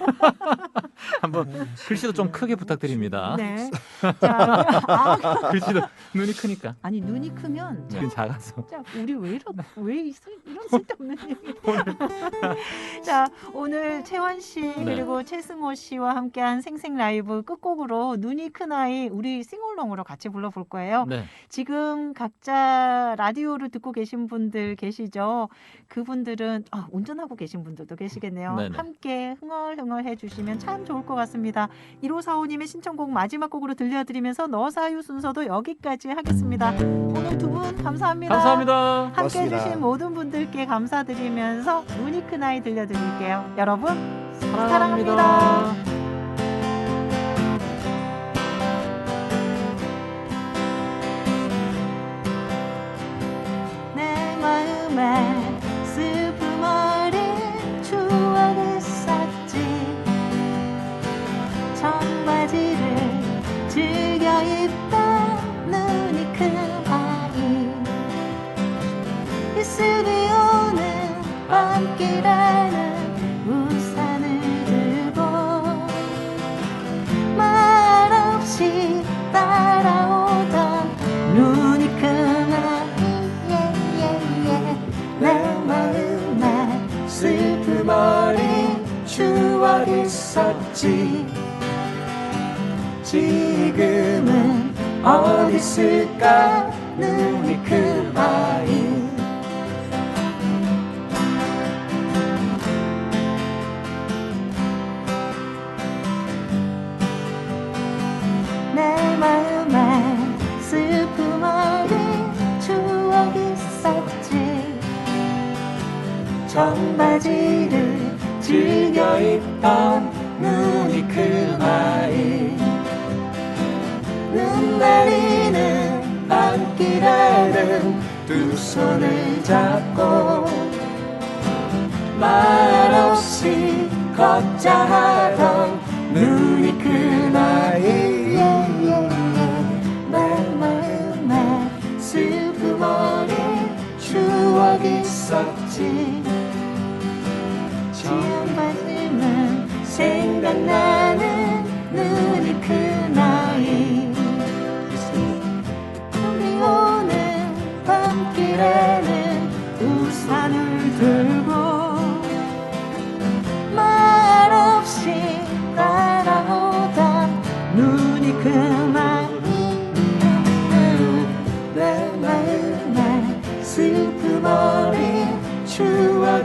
한번 글씨도 좀 크게 부탁드립니다. 네. 자, 아, 글씨도 눈이 크니까. 아니 눈이 크면 참, 눈이 작아서. 진짜 우리 왜 이런 왜 이- 이런 쓸데없는 얘기. 자 오늘 채원 씨 네. 그리고 최승호 씨와 함께한 생생 라이브 끝곡으로 눈이 큰 아이 우리 싱올롱으로 같이 불러볼 거예요. 네. 지금 각자 라디오를 듣고 계신 분들 계시죠? 그분들은 아, 운전하고 계신 분들도 계시겠네요. 네네. 함께 흥얼흥얼 해주시면 참 좋을 것 같습니다. 1545님의 신청곡 마지막 곡으로 들려드리면서 너사유 순서도 여기까지 하겠습니다. 오늘 두 분 감사합니다. 감사합니다. 함께 고맙습니다. 해주신 모든 분들께 감사드리면서 눈이 큰 아이 들려드 릴게요. 여러분 사랑합니다. 사랑합니다. 청바지를 즐겨 입던 추억 있었지? 지금은 어디 있을까? 눈이 큰 아이. 내 마음에 슬픔 어린 추억 있었지. 청바지를 즐겨 입던 눈이 큰 아이. 눈 내리는 밤길에는 두 손을 잡고 말없이 걷자 하던 눈이 큰 아이. 내 마음에 슬픔 어린 추억 있었지 지금까지는 생각나는 눈이 큰 아이. 우리 오는 밤길에는 우산을 들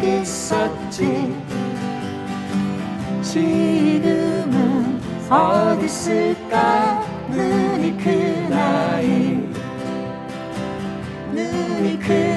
있었지. 지금은 어디 있을까? 눈이 큰 아이. 눈이 큰